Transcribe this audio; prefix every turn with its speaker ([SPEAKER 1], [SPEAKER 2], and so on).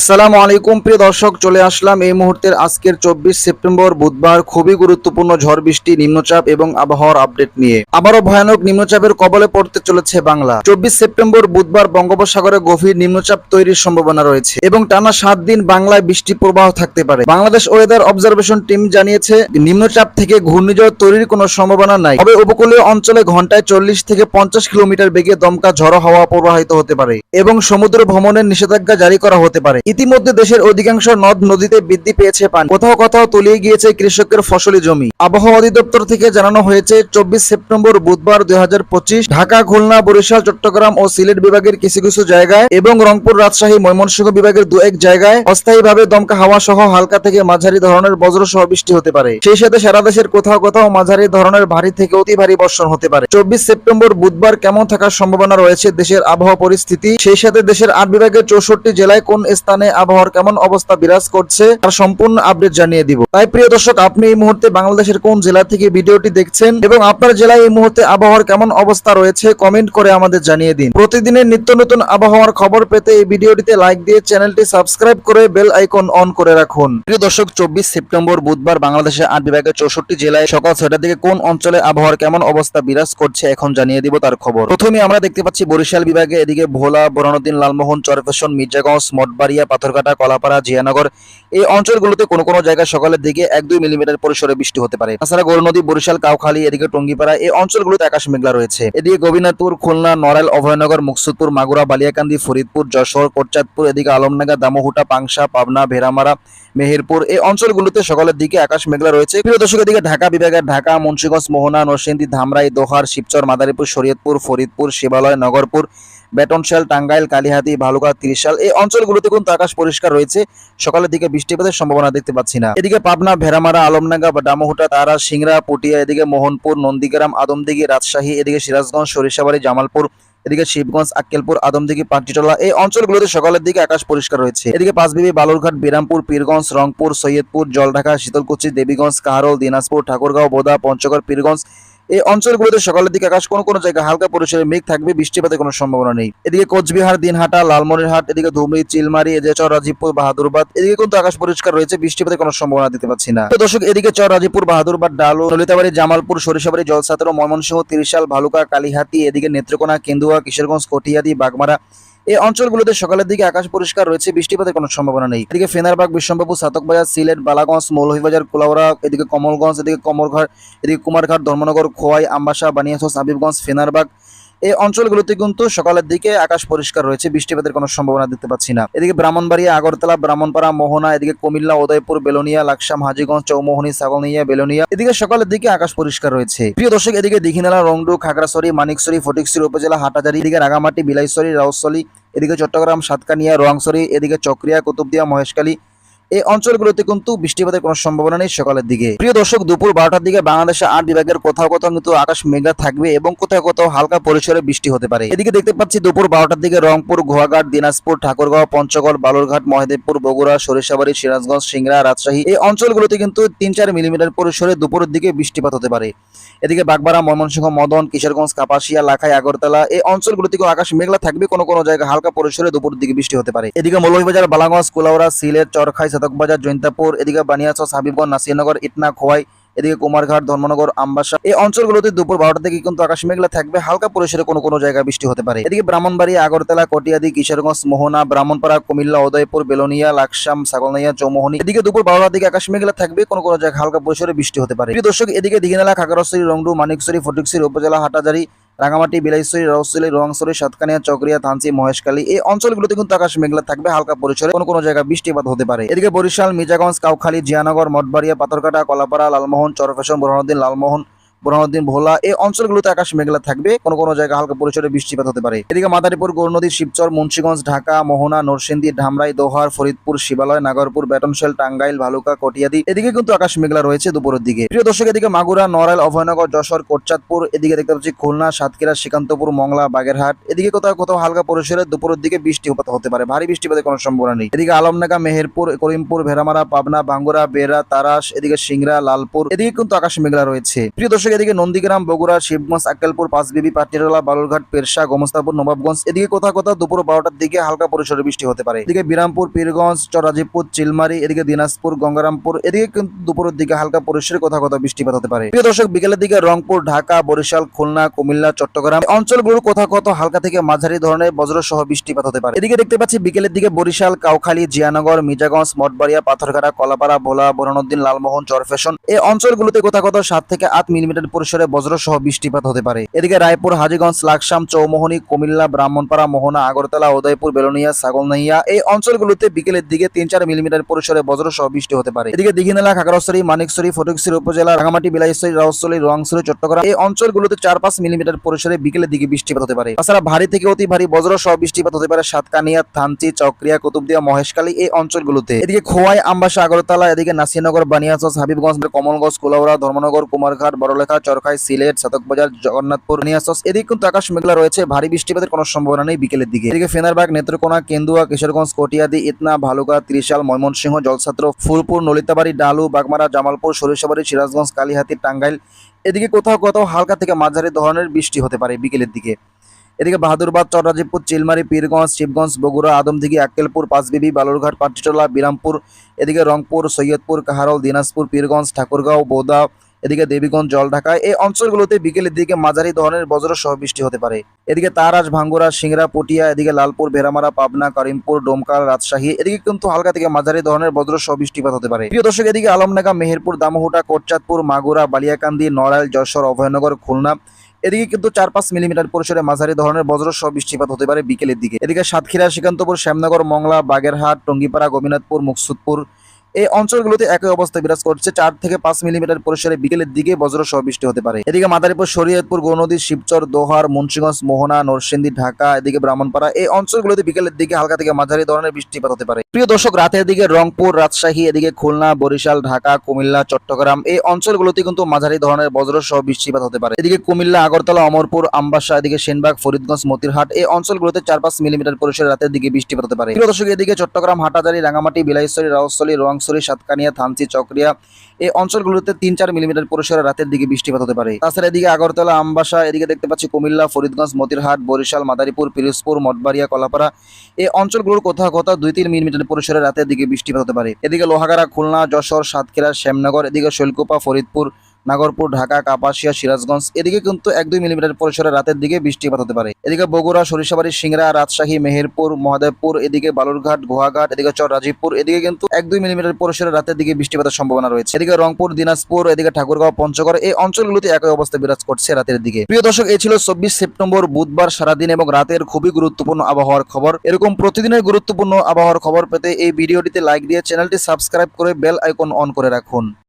[SPEAKER 1] আসসালামু আলাইকুম, প্রিয় দর্শক, চলে আসলাম এই মুহূর্তের আজকের চব্বিশ সেপ্টেম্বর, বুধবার খুবই গুরুত্বপূর্ণ ঝড় বৃষ্টি, নিম্নচাপ এবং আবহাওয়ার আপডেট নিয়ে। আবারও ভয়ানক নিম্নচাপের কবলে পড়তে চলেছে বাংলা। চব্বিশ সেপ্টেম্বর, বুধবার বঙ্গোপসাগরে গভীর নিম্নচাপ তৈরির সম্ভাবনা রয়েছে এবং টানা সাত দিন বাংলায় বৃষ্টি প্রবাহ থাকতে পারে। বাংলাদেশ ওয়েদার অবজারভেশন টিম জানিয়েছে, নিম্নচাপ থেকে ঘূর্ণিঝড় তৈরির কোনো সম্ভাবনা নাই। তবে উপকূলীয় অঞ্চলে ঘন্টায় চল্লিশ থেকে পঞ্চাশ কিলোমিটার বেগে দমকা ঝড়ো হাওয়া প্রবাহিত হতে পারে এবং সমুদ্র ভ্রমণের নিষেধাজ্ঞা জারি করা হতে পারে। ইতিমধ্যে দেশের অধিকাংশ নদ নদীতে বৃদ্ধি পেয়েছে পানি। কোথাও কোথাও তলিয়ে গিয়েছে কৃষকের ফসলি জমি। আবহাওয়া অধিদপ্তর থেকে জানানো হয়েছে, চব্বিশ সেপ্টেম্বর বুধবার দুই ঢাকা, খুলনা, বরিশাল, চট্টগ্রাম ও সিলেট বিভাগের কিছু কিছু জায়গায় এবং রংপুর, রাজশাহী, ময়মনসিংহ বিভাগের দু এক জায়গায় অস্থায়ীভাবে দমকা হাওয়া সহ হালকা থেকে মাঝারি ধরনের বজ্র সহ বৃষ্টি হতে পারে। সেই সাথে সারা দেশের কোথাও কোথাও মাঝারি ধরনের ভারী থেকে অতি ভারী বর্ষণ হতে পারে। চব্বিশ সেপ্টেম্বর বুধবার কেমন থাকার সম্ভাবনা রয়েছে দেশের আবহাওয়া পরিস্থিতি? সেই সাথে দেশের আট বিভাগের চৌষট্টি জেলায় কোন স্থানে আবহাওয়ার কেমন অবস্থা বিরাজ করছে, তার সম্পূর্ণ আপডেট জানিয়ে দিব। তাই প্রিয় দর্শক, আপনি এই মুহূর্তে বাংলাদেশের কোন জেলা থেকে ভিডিওটি দেখছেন এবং আপনার জেলায় এই মুহূর্তে আবহাওয়ার কেমন অবস্থা রয়েছে কমেন্ট করে আমাদের জানিয়ে দিন। প্রতিদিনের নিত্য নতুন আবহাওয়ার খবর পেতে এই ভিডিওটিতে লাইক দিয়ে চ্যানেলটি সাবস্ক্রাইব করে বেল আইকন অন করে রাখুন। প্রিয় দর্শক, চব্বিশ সেপ্টেম্বর বুধবার বাংলাদেশের আট বিভাগের চৌষট্টি জেলায় সকাল ছয়টার দিকে কোন অঞ্চলে আবহাওয়ার কেমন অবস্থা বিরাজ করছে, এখন জানিয়ে দিব তার খবর। প্রথমে আমরা দেখতে পাচ্ছি বরিশাল বিভাগে, এদিকে ভোলা বরানুদ্দিন লালমোহন, চরফেশন, মির্জাগঞ্জ, মঠবাড়িয়া পাথরঘাটা, কলাপাড়া, জিয়ানগর এই অঞ্চলগুলোতে কোনো কোনো জায়গায় সকালের দিকে এক দুই মিলিমিটার পরিসরে বৃষ্টি হতে পারে। তাছাড়া গৌর নদী, বরিশাল, কাউখালী, এদিকে টঙ্গিপাড়া এই অঞ্চলগুলোতে আকাশ মেঘলা রয়েছে। এদিকে গোবিনাথপুর, খুলনা, নড়াইল, অভয়নগর, মুকসুদপুর, মাগুরা, বালিয়াকান্দি, ফরিদপুর, যশোর, কোটচাঁদপুর, এদিকে আলমনাগা দামোহুটা, পাংশা, পাবনা ভেরামারা মেহেরপুর এই অঞ্চলগুলোতে সকালের দিকে আকাশ মেঘলা রয়েছে। প্রিয় দর্শক, এদিকে ঢাকা বিভাগের ঢাকা, মুন্সিগঞ্জ, মোহনা, নরসিংদী, ধামরাই, দোহার, শিবচর, মাদারীপুর, শরীয়তপুর, ফরিদপুর, শিবালয়, নগরপুর বেটনশাল টাঙ্গাইল, কালিহাতি, ভালুকা, ত্রিশাল, এই অঞ্চলগুলোতে কিন্তু আকাশ পরিষ্কার রয়েছে। সকালের দিকে বৃষ্টিপাতের সম্ভাবনা দেখতে পাচ্ছি না। এদিকে পাবনা, ভেড়ামারা আলমনাগা বা ডামহুটা, তারা, সিংড়া, পুটিয়া, এদিকে মোহনপুর, নন্দীগ্রাম, আদমদিঘি, রাজশাহী, এদিকে সিরাজগঞ্জ, সরিষাবাড়ি, জামালপুর, এদিকে শিবগঞ্জ, আক্কেলপুর, আদমদিঘি পাটটিটলা এই অঞ্চলগুলোতে সকালের দিকে আকাশ পরিষ্কার রয়েছে। এদিকে পাঁচবিবি, বালুরঘাট, বিরামপুর, পীরগঞ্জ, রংপুর, সৈয়দপুর, জলঢাকা, শীতলকুচি, দেবীগঞ্জ, কাহারল, দিনাজপুর, ঠাকুরগাঁও, বোদা, পঞ্চগড়, পীরগঞ্জ এই অঞ্চলগুলোতে সকালের দিকে আকাশ কোনো কোনো জায়গায় হালকা পরিসরে মেঘ থাকবে, বৃষ্টিপাতের কোনো সম্ভাবনা নেই। এদিকে কোচবিহার, দিনহাটা, লালমনিরহাট, এদিকে ধুমরি চিলমারি, এদিকে চর রাজীবপুর বাহাদুরবাদ, এদিকে কিন্তু আকাশ পরিষ্কার রয়েছে, বৃষ্টিপাতের কোনো সম্ভাবনা দিতে পারছি না। তো দর্শক, এদিকে চর রাজীবপুর বাহাদুরবাদ, ডালু, ললিতাবাড়ি, জামালপুর, সরিষাবাড়ি, জলসাতর, ময়মনসিংহ, তিরিশাল, ভালুকা, কালীহাতি, এদিকে নেত্রকোনা, কেন্দুয়া, কিশোরগঞ্জ কটিয়াদি বাগমারা এই অঞ্চলগুলোতে সকালের দিকে আকাশ পরিষ্কার রয়েছে, বৃষ্টিপাতের কোনো সম্ভাবনা নেই। এদিকে ফেনারবাগ বিশ্বম্বাবু সাতকবাজার, সিলেট, বালাগঞ্জ, মৌলভীবাজার, কুলাউড়া, এদিকে কমলগঞ্জ, এদিকে কমরঘাট, এদিকে কুমারঘাট, ধর্মনগর, খোয়াই, আমবাসা বানিয়াছস হাবিবগঞ্জ, ফেনারবাগ এই অঞ্চলগুলোতে কিন্তু সকালের দিকে আকাশ পরিষ্কার রয়েছে, বৃষ্টিপাতের কোনো সম্ভাবনা দেখতে পাচ্ছি না। এদিকে ব্রাহ্মণবাড়িয়া, আগরতলা, ব্রাহ্মণপাড়া, মোহনা, এদিকে কুমিল্লা, উদয়পুর, বেলোনিয়া, লাকসাম, হাজিগঞ্জ, চৌমোহনী, ছাগলনিয়া, বেলোনিয়া, এদিকে সকালের দিকে আকাশ পরিষ্কার রয়েছে। প্রিয় দর্শক, এদিকে দীঘিনালা, রংডু, খাগড়াছড়ি, মানিকছড়ি, ফটিকছড়ি উপজেলা, হাটাজারি, এদিকে রাগামাটি বিলাইছড়ি, রাউসলি, এদিকে চট্টগ্রাম, সাতকানিয়া, রোয়াংছড়ি, এদিকে চক্রিয়া, কুতুবদিয়া, মহেশখালী এই অঞ্চলগুলোতে কিন্তু বৃষ্টিপাতের কোনো সম্ভাবনা নেই সকালের দিকে। প্রিয় দর্শক, দুপুর বারোটার দিকে বাংলাদেশে আট বিভাগের কোথাও কোথাও কিন্তু আকাশ মেঘা থাকবে এবং কোথাও কোথাও হালকা পরিসরে বৃষ্টি হতে পারে। এদিকে দেখতে পাচ্ছি দুপুর বারোটার দিকে রংপুর গোয়াঘাট দিনাজপুর, ঠাকুরগাঁও, পঞ্চগড়, বালুরঘাট, মহেদেবপুর, বগুড়া, সরিষাবাড়ি, সিরাজগঞ্জ, সিংড়া, রাজশাহী এই অঞ্চলগুলোতে কিন্তু তিন চার মিলিমিটার পরিসরে দুপুরের দিকে বৃষ্টিপাত হতে পারে। এদিকে বাগবাড়া, ময়মনসিংহ, মদন, কিশোরগঞ্জ, কাপাসিয়া, লাখাই, আগরতলা এই অঞ্চলগুলোতে আকাশ মেঘলা থাকবে। কোনো কোনো জায়গায় হালকা পরিসরে দুপুরের দিকে বৃষ্টি হতে পারে। এদিকে মৌলভীবাজার, বালাগঞ্জ, কুলাউড়া, সিলেট, চরখাই সাতকবাজার জৈন্তাপুর, এদিকে বানিয়াছস হাবিবগঞ্জ, নাসিরনগর, ইটনা, খোয়াই, এদিকে কুমারঘাট, ধর্মনগর, আমবাসা। এই অঞ্চলগুলোতে দুপুর বারোটা থেকে কিন্তু আকাশ মেঘলা থাকবে। হালকা পরিসরে কোনো কোনো জায়গায় বৃষ্টি হতে পারে। এদিকে ব্রাহ্মণবাড়ি আগরতলা, কটিয়াদি, কিশোরগঞ্জ, মোহনা, ব্রাহ্মণপাড়া, কুমিল্লা, উদয়পুর, বেলোনিয়া, লাকসাম, ছাগলনাইয়া, চৌমোহনী, এদিকে দুপুর বারোটার দিকে আকাশ মেঘলা থাকবে। কোনো কোনো জায়গায় হালকা পরিসরে বৃষ্টি হতে পারে। দর্শক, এদিকে দিঘিনালা, খাগড়াছড়ি, রংডু, মানিকছড়ি, ফটিকছড়ি, উপজেলা, হাটাজারি রাঙামাটি বিলাইশ্বরী রসলি রংসরি, সাতকানিয়া, চকরিয়া থানসি মহেশখালী এই অঞ্চলগুলোতে কিন্তু আকাশ মেঘলা থাকবে, হালকা পরিসরে কোনো কোনো জায়গায় বৃষ্টিপাত হতে পারে। এদিকে বরিশাল, মির্জাগঞ্জ, কাউখালী, জিয়ানগর, মঠবাড়িয়া পাথরকাটা কলাপাড়া, লালমোহন চরফেশন বুরহানুদ্দিন, লালমোহন বুরহানুদ্দিন ভোলা, এই অঞ্চলগুলোতে আকাশ মেঘলা থাকবে। কোনো কোনো জায়গায় হালকা পরিসরে বৃষ্টিপাত হতে পারে। এদিকে মাদারীপুর, গৌরনদী, শিবচর, মুন্সিগঞ্জ, ঢাকা, মোহনা, নরসিংদী ধামরাই দোহার, ফরিদপুর, শিবালয়, নাগরপুর বেটনশেল টাঙ্গাইল, ভালুকা, কটিয়াদি, এদিকে কিন্তু আকাশ মেঘলা রয়েছে দুপুরের দিকে। প্রিয় দর্শক, এদিকে মাগুরা, নড়াইল, অভয়নগর, যশোর, কোটচাঁদপুর, এদিকে দেখতে পাচ্ছি খুলনা, সাতক্ষীরা, শ্রীকান্তপুর, মংলা, বাগেরহাট, এদিকে কোথাও কোথাও হালকা পরিসরে দুপুরের দিকে বৃষ্টিপাত হতে পারে। ভারী বৃষ্টিপাতের কোনো সম্ভাবনা নেই। এদিকে আলমনাগা, মেহেরপুর, করিমপুর, ভেড়ামারা, পাবনা বাঙ্গুরা বেড়া, তারাস, এদিকে সিংড়া, লালপুর, এদিকে কিন্তু আকাশ মেঘলা রয়েছে। প্রিয় দর্শক দর্শক এদিকে নন্দীগ্রাম, বগুড়া, শিবগঞ্জ, আক্কেলপুর, পাঁচবিবি পাটিয়ালা বালুরঘাট পেরসা গোমস্তাপুর, নবাবগঞ্জ, এদিকে কোথাও কোথাও দুপুর বারোটার দিকে হালকা পরিসরে বৃষ্টি হতে পারে। এদিকে বিরামপুর, পীরগঞ্জ, চরাজিবপুর, চিলমারি, এদিকে দিনাজপুর, গঙ্গারামপুর, এদিকে কিন্তু দুপুরের দিকে হালকা পরিসরে কোথাও কোথাও বৃষ্টিপাত হতে পারে। প্রিয় দর্শক, বিকেলের দিকে রংপুর, ঢাকা, বরিশাল, খুলনা, কুমিল্লা, চট্টগ্রাম অঞ্চলগুলোর কোথাও কোথাও হালকা থেকে মাঝারি ধরনের বজ্র সহ বৃষ্টিপাত হতে পারে। এদিকে দেখতে পাচ্ছি বিকেলের দিকে বরিশাল, কাউখালী, জিয়ানগর, মির্জাগঞ্জ, মঠবাড়িয়া, পাথরঘাটা, কলাপাড়া, ভোলা বোরহানুদ্দিন লালমোহন, চরফেশন এই অঞ্চলগুলোতে কোথাও কোথাও সাত থেকে আট মিলিমিটার পরিসরে বজ্র সহ বৃষ্টিপাত হতে পারে। এদিকে রায়পুর, হাজীগঞ্জ, লাকসাম, চৌমোহনী, কুমিল্লা, ব্রাহ্মণপাড়া, মোহনা, আগরতলা, উদয়পুর, বেলুনিয়া ছাগলনাইয়া এই অঞ্চলগুলোতে বিকেলের দিকে তিন চার মিলিমিটার পরিসরে বজ্র সহ বৃষ্টি হতে পারে। এদিকে দিঘিনালা, খাগড়াছড়ি, মানিকছড়ি, ফটিকছড়ি উপজেলা, রাঙামাটি, বিলাইছড়ি রাউছড়ি রংছড়ি, চট্টগ্রাম এই অঞ্চলগুলোতে চার পাঁচ মিলিমিটার পরিসরে বিকেলের দিকে বৃষ্টিপাত হতে পারে। তাছাড়া ভারী থেকে অতি ভারী বজ্র সহ বৃষ্টিপাত হতে পারে সাতকানিয়া, থানচি, চক্রিয়া, কুতুবদিয়া, মহেশখালী এই অঞ্চলগুলোতে। এদিকে খোয়াই, আমবাসা, আগরতলা, এদিকে নাসিরনগর বানিয়াচস হাবিবগঞ্জ কমলগঞ্জ, কুলাউড়া, ধর্মনগর, কুমারঘাট, বড়লেখা, চরখাই, সিলেট সাতকবাজার জগন্নাথপুর, নিয়াসস এদিকে কিন্তু আকাশ মেঘলা রয়েছে। ভারী বৃষ্টিপাতের কোনো সম্ভাবনা নেই বিকেলের দিকে। এদিকে ফেনারবাগ, নেত্রকোনা, কেন্দুয়া, কিশোরগঞ্জ, কটিয়াদি, ইতনা, ভালুকা, ত্রিশাল, ময়মনসিংহ, জলছাত্র, ফুলপুর, নলিতাবাড়ি, ডালু, বাগমারা, জামালপুর, সরিষাবাড়ি, সিরাজগঞ্জ, কালীহাতি, টাঙ্গাইল। এদিকে কোথাও কোথাও হালকা থেকে মাঝারি ধরনের বৃষ্টি হতে পারে বিকেলের দিকে। এদিকে বাহাদুরবাদ, চররাজীবপুর, চিলমারি, পীরগঞ্জ, শিবগঞ্জ, বগুড়া আদমদিঘি আক্কেলপুর পাঁচবিবি, বালুরঘাট, পাটিটোলা, বিরামপুর, এদিকে রংপুর, সৈয়দপুর, কাহারল, দিনাজপুর, পীরগঞ্জ, ঠাকুরগাঁও বোদা এদিকে দেবীগঞ্জ, জলঢাকা, এই অঞ্চলগুলোতে বিকেলের দিকে মাঝারি ধরনের বজ্র সহ বৃষ্টি হতে পারে। এদিকে তারাজ ভাঙ্গুরা, সিংড়া, পটিয়া, এদিকে লালপুর, ভেড়ামারা, পাবনা, করিমপুর, ডোমকাল, রাজশাহী, এদিকে কিন্তু হালকা থেকে মাঝারি ধরনের বজ্র সহ বৃষ্টিপাত হতে পারে। প্রিয় দর্শক, এদিকে আলমনাগা মেহেরপুর, দামোহটা, কোটচাঁদপুর, মাগুরা, বালিয়াকান্দি, নড়াইল, যশোর, অভয়নগর, খুলনা এদিকে কিন্তু চার পাঁচ মিলিমিটার পরিসরে মাঝারি ধরনের বজ্র সহ বৃষ্টিপাত হতে পারে বিকেলের দিকে। এদিকে সাতক্ষীরা, শ্রীকান্তপুর, শ্যামনগর, মংলা, বাগেরহাট, টঙ্গিপাড়া গোবিনাথপুর মুকসুদপুর এই অঞ্চলগুলোতে একই অবস্থা বিরাজ করছে। চার থেকে পাঁচ মিলিমিটার পরিসরে বিকেলের দিকে বজ্র সহ বৃষ্টি হতে পারে। এদিকে মাদারীপুর, শরীয়তপুর গৌনদী শিবচর, দোহার, মুন্সিগঞ্জ, মোহনা, নরসিংদী, ঢাকা, এদিকে ব্রাহ্মণপাড়া, এই অঞ্চলগুলোতে বিকেলের দিকে হালকা থেকে মাঝারি ধরনের বৃষ্টিপাত হতে পারে। প্রিয় দর্শক, রাতের দিকে রংপুর, রাজশাহী, এদিকে খুলনা, বরিশাল, ঢাকা, কুমিল্লা, চট্টগ্রাম, এই অঞ্চলগুলোতে কিন্তু মাঝারি ধরনের বজ্র সহ বৃষ্টিপাত হতে পারে। এদিকে কুমিল্লা, আগরতলা, অমরপুর, আমবাসা, এদিকে সেনবাগ, ফরিদগঞ্জ, মতিরহাট, এই অঞ্চলগুলোতে চার পাঁচ মিলিমিটার পরিসরে রাতের দিকে বৃষ্টিপাত হতে পারে। প্রিয় দর্শক, এদিকে চট্টগ্রাম, হাটাজারি, রাঙামাটি, বিলাইছড়ি রাউছড়ি রোয়াংছড়ি সাতকানিয়া, থানচি, চক্রিয়া এই অঞ্চলগুলোতে তিন চার মিলিমিটার পরিসরে রাতের দিকে বৃষ্টিপাত হতে পারে। তাছাড়া এদিকে আগরতলা, আমবাসা, এদিকে দেখতে পাচ্ছি কুমিল্লা, ফরিদগঞ্জ, মতিরহাট, বরিশাল, মাদারীপুর, পিরোজপুর, মঠবাড়িয়া, কলাপাড়া এই অঞ্চলগুলোর কোথাও কোথাও দুই তিন মিলিমিটার পরিসরে রাতের দিকে বৃষ্টিপাত হতে পারে। এদিকে লোহাগাড়া, খুলনা, যশোর, সাতক্ষীরা, শ্যামনগর, এদিকে শৈলকুপা, ফরিদপুর নাগরপুর, ঢাকা, কাপাসিয়া, সিরাজগঞ্জ, এদিকে কিন্তু এক দুই মিলিমিটার পরিসরে রাতের দিকে বৃষ্টিপাত হতে পারে। এদিকে বগুড়া, সরিষাবাড়ি, সিংড়া, রাজশাহী, মেহেরপুর, মহাদেবপুর, এদিকে বালুরঘাট, গোহাঘাট, এদিকে চর রাজীবপুর, এদিকে কিন্তু এক দুই মিলিমিটার পরিসরে রাতের দিকে বৃষ্টিপাতের সম্ভাবনা রয়েছে। এদিকে রংপুর, দিনাজপুর, এদিকে ঠাকুরগাঁও, পঞ্চগড়, এই অঞ্চলগুলোতে একই অবস্থা বিরাজ করছে রাতের দিকে। প্রিয় দর্শক, এই ছিল চব্বিশ সেপ্টেম্বর, বুধবার সারাদিন এবং রাতের খুবই গুরুত্বপূর্ণ আবহাওয়ার খবর। এরকম প্রতিদিনের গুরুত্বপূর্ণ আবহাওয়ার খবর পেতে এই ভিডিওটিতে লাইক দিয়ে চ্যানেলটি সাবস্ক্রাইব করে বেল আইকন অন করে রাখুন।